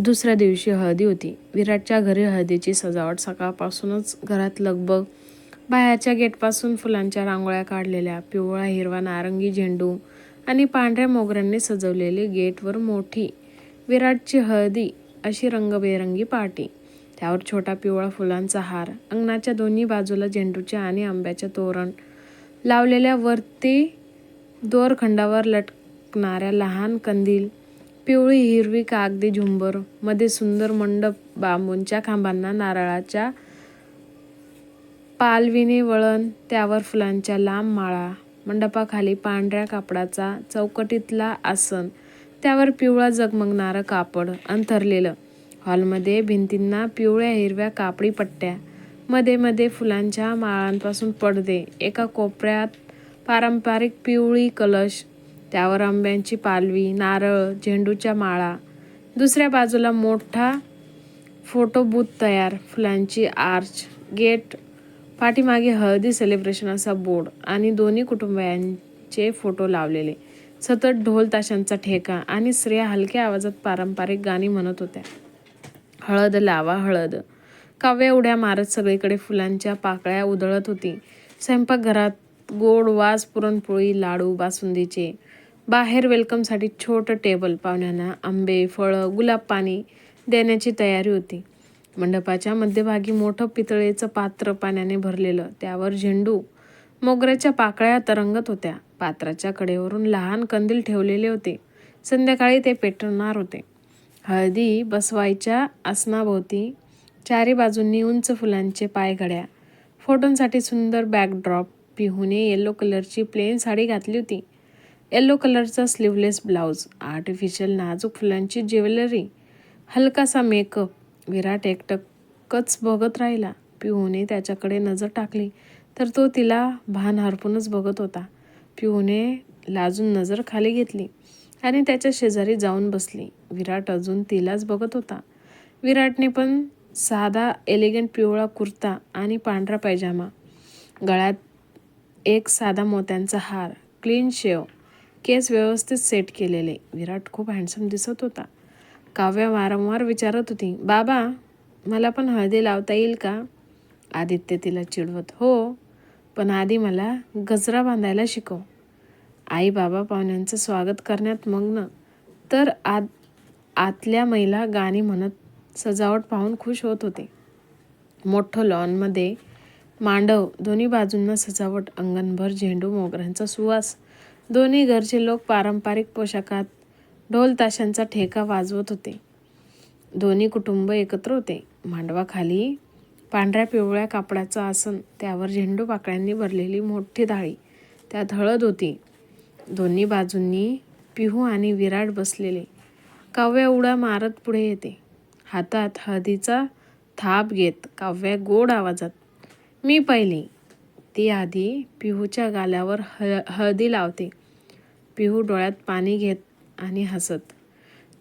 दुसऱ्या दिवशी हळदी होती. विराटच्या घरी हळदीची सजावट सकाळपासूनच घरात लगबग. बाहेरच्या गेटपासून फुलांच्या रांगोळ्या काढलेल्या पिवळा हिरवा नारंगी झेंडू आणि पांढऱ्या मोगऱ्यांनी सजवलेली गेटवर मोठी विराटची हळदी अशी रंगबेरंगी पार्टी. त्यावर छोटा पिवळा फुलांचा हार अंगणाच्या दोन्ही बाजूला झेंडूच्या आणि आंब्याच्या तोरण लावलेल्या वरती दोरखंडावर लटकणाऱ्या लहान कंदील पिवळी हिरवी कागदी झुंबरमध्ये सुंदर मंडप बांबूंच्या खांबांना नारळाच्या पालवीने वळण त्यावर फुलांच्या लांब माळा मंडपाखाली पांढऱ्या कापडाचा चौकटीतला आसन त्यावर पिवळा जगमगणारं कापड अंथरलेलं. हॉलमध्ये भिंतींना पिवळ्या हिरव्या कापडी पट्ट्या मध्ये मध्ये फुलांच्या माळांपासून पडदे एका कोपऱ्यात पारंपरिक पिवळी कलश त्यावर आंब्यांची पालवी नारळ झेंडूच्या माळा. दुसऱ्या बाजूला मोठा फोटो बूथ तयार. फुलांची आर्च गेट पाठीमागे हळदी सेलिब्रेशन असा बोर्ड आणि दोन्ही कुटुंबियांचे फोटो लावलेले. सतत ढोल ताशांचा ठेका आणि स्त्रिया हलक्या आवाजात पारंपरिक गाणी म्हणत होत्या. हळद लावा हळद. काव्या उड्या मारत सगळीकडे फुलांच्या पाकळ्या उधळत होती. स्वयंपाकघरात गोड वास पुरणपोळी लाडू बासुंदीचे. बाहेर वेलकमसाठी छोटं टेबल पाहुण्यांना आंबे फळं गुलाब पाणी देण्याची तयारी होती. मंडपाच्या मध्यभागी मोठं पितळेचं पात्र पाण्याने भरलेलं त्यावर झेंडू मोगऱ्याच्या पाकळ्या तरंगत होत्या. पात्राच्या कडेवरून लहान कंदील ठेवलेले होते. संध्याकाळी ते पेटणार होते. हळदी बसवायच्या आसनाभोवती चारी बाजूंनी उंच फुलांचे पायघड्या फोटोंसाठी सुंदर बॅकड्रॉप पिहूने येलो कलरची प्लेन साडी घातली होती. येलो कलरचा स्लीवलेस ब्लाऊज आर्टिफिशियल नाजूक फुलांची ज्वेलरी हलकासा मेकअप विराट एकटकच बघत राहिला. पिहूने त्याच्याकडे नजर टाकली तर तो तिला भान हरपूनच बघत होता. पिहूने लाजून नजर खाली घेतली आणि त्याच्या शेजारी जाऊन बसली. विराट अजून तिलाच बघत होता. विराटने पण साधा एलिगंट पिवळा कुर्ता आणि पांढरा पायजामा गळ्यात एक साधा मोत्यांचा हार क्लीन शेव केस व्यवस्थित सेट केलेले. विराट खूप हँडसम दिसत होता. काव्या वारंवार विचारत होती बाबा मला पण हळदी लावता येईल का? आदित्य तिला चिडवत हो पण आधी मला गजरा बांधायला शिकव. आई बाबा पाहुण्यांचं स्वागत करण्यात मग्न. तर आत आतल्या महिला गाणी म्हणत सजावट पाहून खुश होत होते. मोठं लॉनमध्ये मांडव दोन्ही बाजूंना सजावट अंगणभर झेंडू मोगऱ्यांचा सुवास दोन्ही घरचे लोक पारंपरिक पोशाखात ढोल ताशांचा ठेका वाजवत होते. दोन्ही कुटुंब एकत्र होते. मांडवाखाली पांढऱ्या पिवळ्या कापडाचं आसन त्यावर झेंडू पाकळ्यांनी भरलेली मोठी थाळी त्यात हळद होती. दोन्ही बाजूंनी पिहू आणि विराट बसलेले. काव्या उडा मारत पुढे येते. हातात हळदीचा थाप घेत काव्या गोड आवाजात मी पहिली ती आधी पिहूच्या गाल्यावर हळ हळदी लावते. पिहू डोळ्यात पाणी घेत आणि हसत.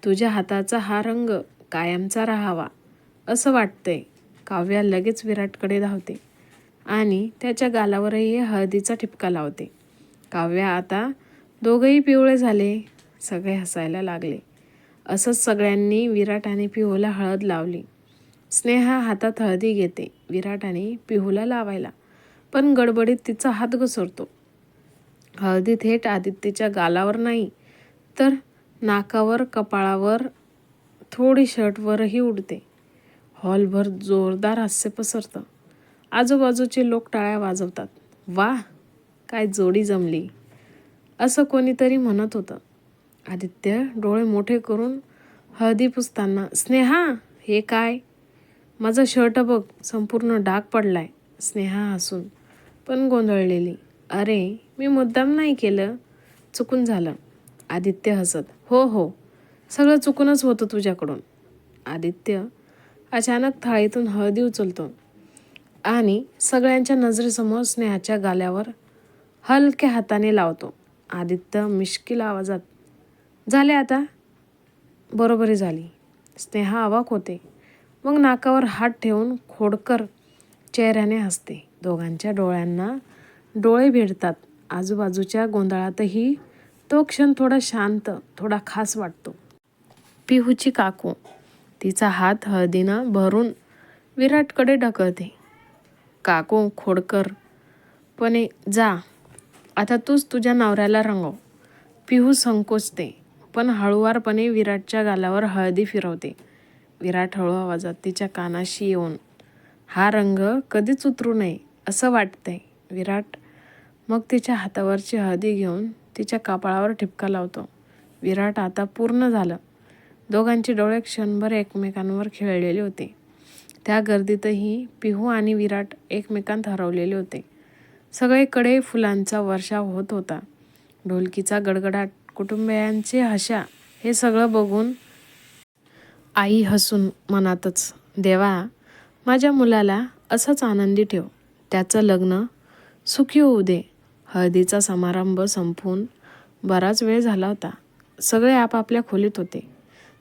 तुझ्या हाताचा हा रंग कायमचा राहावा असं वाटतंय काव्या लगेच विराटकडे धावते आणि त्याच्या गालावरही हळदीचा ठिपका लावते. काव्या आता दोघंही पिवळे झाले सगळे हसायला लागले. असंच सगळ्यांनी विराट आणि पिहूला हळद लावली. स्नेहा हातात हळदी घेते विराट आणि पिहूला लावायला. पण गडबडीत तिचा हात घसरतो. हळदी थेट आदित्यच्या गालावर नाही तर नाकावर कपाळावर थोडी शर्टवरही उडते. हॉलभर जोरदार हास्य पसरतं. आजूबाजूचे लोक टाळ्या वाजवतात. वा काय जोडी जमली असं कोणीतरी म्हणत होतं. आदित्य डोळे मोठे करून हळदी पुसताना स्नेहा हे काय? माझं शर्ट बघ संपूर्ण डाग पडलाय. स्नेहा हसून पण गोंधळलेली. अरे मी मुद्दाम नाही केलं. चुकून झालं. आदित्य हसत हो हो. सगळं चुकूनच होतं तुझ्याकडून. आदित्य अचानक थाळीतून हळदी उचलतो आणि सगळ्यांच्या नजरेसमोर स्नेहाच्या गाल्यावर हलक्या हाताने लावतो. आदित्य मिश्किल आवाजात झाले आता. बरोबरी झाली. स्नेहा अवाक होते. मग नाकावर हात ठेवून खोडकर चेहऱ्याने हसते. दोघांच्या डोळ्यांना डोळे भिडतात. आजूबाजूच्या गोंधळातही तो क्षण थोडा शांत थोडा खास वाटतो. पिहूची काकू तिचा हात हळदीनं भरून विराटकडे ढकलते. काकू खोडकर पणे जा. आता तूच तुझ्या नवऱ्याला रंगव. पिहू संकोचते पण हळुवारपणे विराटच्या गालावर हळदी फिरवते. विराट हळू आवाजात तिच्या कानाशी येऊन हा रंग कधीच उतरू नये. असं वाटतंय. विराट मग तिच्या हातावरची हळदी घेऊन तिच्या कपाळावर ठिपका लावतो. विराट आता पूर्ण झालं. दोघांचे डोळे क्षणभर एकमेकांवर खेळलेले होते. त्या गर्दीतही पिहू आणि विराट एकमेकांत हरवलेले होते. सगळीकडे फुलांचा वर्षाव होत होता. ढोलकीचा गडगडाट कुटुंबियांचे हशा हे सगळं बघून आई हसून मनातच देवा माझ्या मुलाला असंच आनंदी ठेव. त्याचं लग्न सुखी होऊ दे. हळदीचा समारंभ संपून बराच वेळ झाला होता. सगळे आपापल्या खोलीत होते.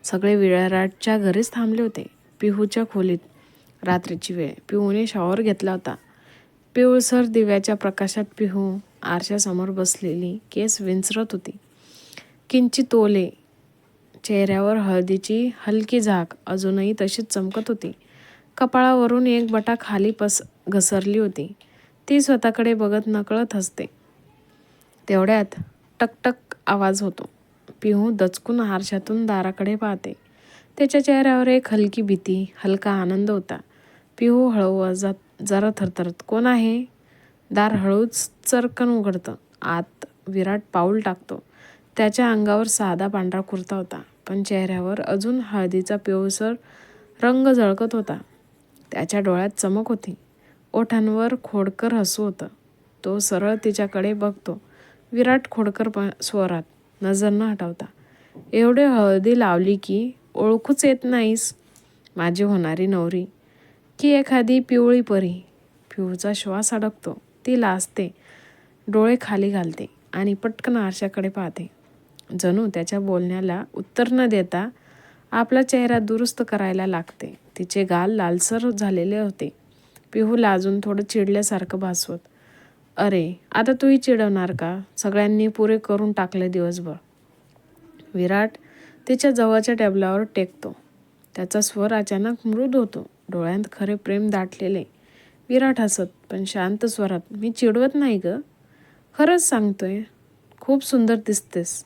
सगळे विळाराटच्या घरीच थांबले होते. पिहूच्या खोलीत रात्रीची वेळ. पिहूने शॉवर घेतला होता. पिवळसर दिव्याच्या प्रकाशात पिहू आरशासमोर बसलेली केस विंचरत होती. किंचित ओले चेहऱ्यावर हळदीची हलकी झाक अजूनही तशीच चमकत होती. कपाळावरून एक बटा खाली पस घसरली होती. ती स्वतःकडे बघत नकळत हसते. तेवढ्यात टकटक आवाज होतो. पिहू दचकून आरशातून दाराकडे पाहते. त्याच्या चेहऱ्यावर एक हलकी भीती हलका आनंद होता. पिहू हळू आवाजात जरा थरथरत कोण आहे? दार हळूच चरकन उघडतं. आत विराट पाऊल टाकतो. त्याच्या अंगावर साधा पांढरा कुर्ता होता. पण चेहऱ्यावर अजून हळदीचा पिवळसर रंग झळकत होता. त्याच्या डोळ्यात चमक होती. ओठांवर खोडकर हसू होतं. तो सरळ तिच्याकडे बघतो. विराट खोडकर प स्वरात नजर न हटवता. एवढे हळदी लावली की ओळखूच येत नाहीस. माझी होणारी नवरी. की एखादी पिवळी परी. पिऊचा श्वास अडकतो. ती लाजते. डोळे खाली घालते आणि पटकन आरशाकडे पाहते. जणू त्याच्या बोलण्याला उत्तर न देता आपला चेहरा दुरुस्त करायला लागते. तिचे गाल लालसर झालेले होते. पिहूला अजून थोडं चिडल्यासारखं भासवत अरे आता तूही चिडवणार का? सगळ्यांनी पुरे करून टाकले दिवसभर. विराट तिच्या जवळच्या टेबलावर टेकतो. त्याचा स्वर अचानक मृद होतो. डोळ्यांत खरे प्रेम दाटलेले. विराट हसत पण शांत स्वरात मी चिडवत नाही ग. खरंच सांगतोय खूप सुंदर दिसतेस.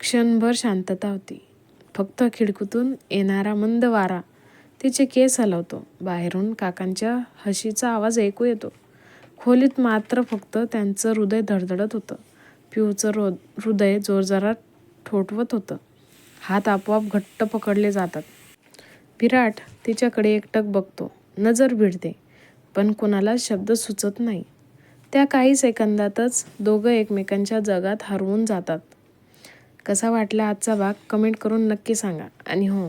क्षणभर शांतता होती. फक्त खिडकूतून येणारा मंद वारा तिचे केस हलवतो. बाहेरून काकांच्या हशीचा आवाज ऐकू येतो. खोलीत मात्र फक्त त्यांचं हृदय धडधडत होतं. पिऊचं रो हृदय जोरजोरात ठोठवत होतं. हात आपोआप घट्ट पकडले जातात. विराट तिच्याकडे एकटक बघतो. नजर भिडते पण कोणाला शब्द सुचत नाही. त्या काही सेकंदातच दोघं एकमेकांच्या जगात हरवून जातात. कसा वाटला आजचा भाग कमेंट करून नक्की सांगा. आणि हो